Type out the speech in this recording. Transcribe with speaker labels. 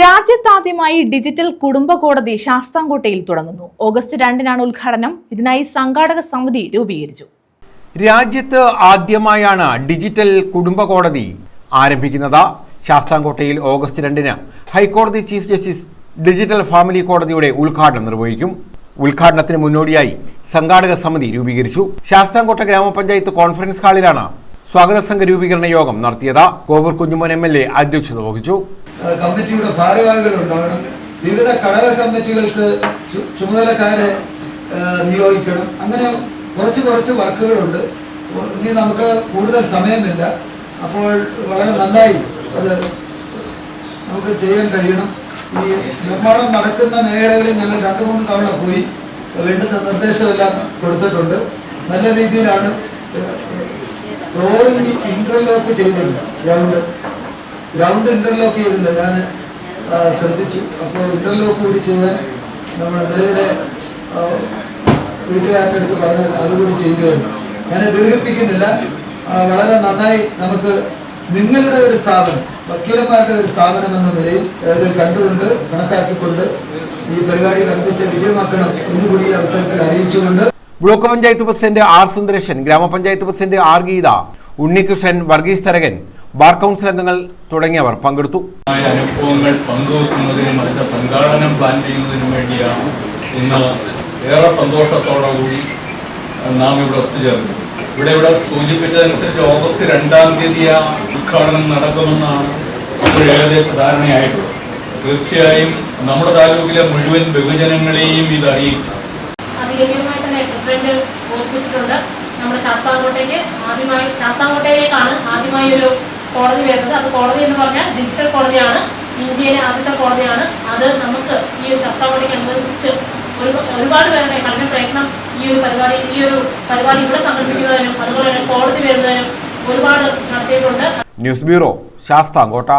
Speaker 1: രാജ്യത്താദ്യമായി digital കുടുംബ കോടതി ശാസ്താംകോട്ടയിൽ തുടങ്ങുന്നു. ഓഗസ്റ്റ് രണ്ടിനാണ് ഉദ്ഘാടനം. ഇതിനായി സംഘാടക സമിതി രൂപീകരിച്ചു.
Speaker 2: രാജ്യത്ത് ആദ്യമായാണ് ഡിജിറ്റൽ കുടുംബ കോടതി ആരംഭിക്കുന്നത്. ശാസ്താംകോട്ടയിൽ ഓഗസ്റ്റ് രണ്ടിന് ഹൈക്കോടതി ചീഫ് ജസ്റ്റിസ് ഡിജിറ്റൽ ഫാമിലി കോടതിയുടെ ഉദ്ഘാടനം നിർവഹിക്കും. ഉദ്ഘാടനത്തിന് മുന്നോടിയായി സംഘാടക സമിതി രൂപീകരിച്ചു. ശാസ്താംകോട്ട ഗ്രാമപഞ്ചായത്ത് കോൺഫറൻസ് ഹാളിലാണ് സ്വാഗത സംഘ രൂപീകരണ യോഗം നടത്തിയത് Kovoor Kunjumon M L A അധ്യക്ഷത വഹിച്ചു.
Speaker 3: കമ്മിറ്റിയുടെ ഭാരവാഹികൾ ഉണ്ടാകണം വിവിധ ഘടക കമ്മിറ്റികൾക്ക് ചുമതലക്കാരെ നിയോഗിക്കണം. അങ്ങനെ കുറച്ച് കുറച്ച് വർക്കുകളുണ്ട്. ഇനി നമുക്ക് കൂടുതൽ സമയമില്ല. അപ്പോൾ വളരെ നന്നായി അത് നമുക്ക് ചെയ്യാൻ കഴിയണം. ഈ നിർമ്മാണം നടക്കുന്ന മേഖലകളിൽ ഞങ്ങൾ രണ്ടു മൂന്ന് തവണ പോയി. വേണ്ടുന്ന നിർദ്ദേശമെല്ലാം കൊടുത്തിട്ടുണ്ട്. നല്ല രീതിയിലാണ് ഫ്ലോറിംഗ് ഇന്റർലോക്ക് ചെയ്തില്ല ഗ്രൗണ്ട് ഗ്രൗണ്ട് ഇന്റർലോക്ക് ചെയ്തില്ല ഞാൻ ശ്രദ്ധിച്ചു. അപ്പോൾ ഇന്റർലോക്ക് കൂടി ചെയ്യാൻ നമ്മൾ നിലവിലെ വീട്ടുകാരുടെ പറഞ്ഞാൽ അതുകൂടി ചെയ്തു തരും ഞാൻ ദീർഘിപ്പിക്കുന്നില്ല വളരെ നന്നായി നമുക്ക് നിങ്ങളുടെ ഒരു സ്ഥാപനം വക്കീലന്മാരുടെ ഒരു സ്ഥാപനം എന്ന നിലയിൽ അത് കണ്ടുകൊണ്ട് കണക്കാക്കിക്കൊണ്ട് ഈ പരിപാടി കൽപ്പിച്ച് വിജയമാക്കണം എന്നുകൂടി അവസരത്തിൽ അറിയിച്ചുകൊണ്ട്
Speaker 2: block panchayat president R Sundaresan ഗ്രാമപഞ്ചായത്ത് president R Geetha Unnikrishnan Varghese Tharakan bar council അംഗങ്ങൾ തുടങ്ങിയവർ പങ്കെടുത്തു.
Speaker 4: അനുഭവങ്ങൾ പങ്കുവെക്കുന്നതിനും അതിന്റെ സംഘാടനം പ്ലാൻ ചെയ്യുന്നതിനും വേണ്ടിയാണ് ഇന്ന് ഏറെ സന്തോഷത്തോടു കൂടി നാം ഇവിടെ ഒത്തുചേർന്നു ഇവിടെ ഇവിടെ സൂചിപ്പിച്ചതനുസരിച്ച് ഓഗസ്റ്റ് രണ്ടാം തീയതി ആ ഉദ്ഘാടനം നടക്കുമെന്നാണ് ഒരു ഏകദേശ ധാരണയായിട്ടുള്ളത്. തീർച്ചയായും നമ്മുടെ താലൂക്കിലെ മുഴുവൻ ബഹുജനങ്ങളെയും ഇത് അറിയിച്ചു.
Speaker 5: പ്രസിഡന്റ് ഓർപ്പിച്ചിട്ടുണ്ട് നമ്മുടെ ശാസ്താംകോട്ടയ്ക്ക് ആദ്യമായി ശാസ്താംകോട്ടയിലേക്കാണ് ആദ്യമായി ഒരു കോടതി വരുന്നത്. അത് കോടതി എന്ന് പറഞ്ഞാൽ ഡിജിറ്റൽ കോടതിയാണ്. ഇന്ത്യയിലെ ആദ്യത്തെ കോടതിയാണ്. അത് നമുക്ക് ഈ ഒരു ശാസ്താംകോട്ടയ്ക്ക് അനുവദിച്ച് ഒരു ഒരുപാട് പേരുടെ കഠിന പ്രയത്നം ഈ ഒരു പരിപാടി ഈ ഒരു പരിപാടി ഇവിടെ സംഘടിപ്പിക്കുന്നതിനും അതുപോലെ തന്നെ കോടതി വരുന്നതിനും ഒരുപാട് നടത്തിയിട്ടുണ്ട്.
Speaker 2: News bureau Sasthamkotta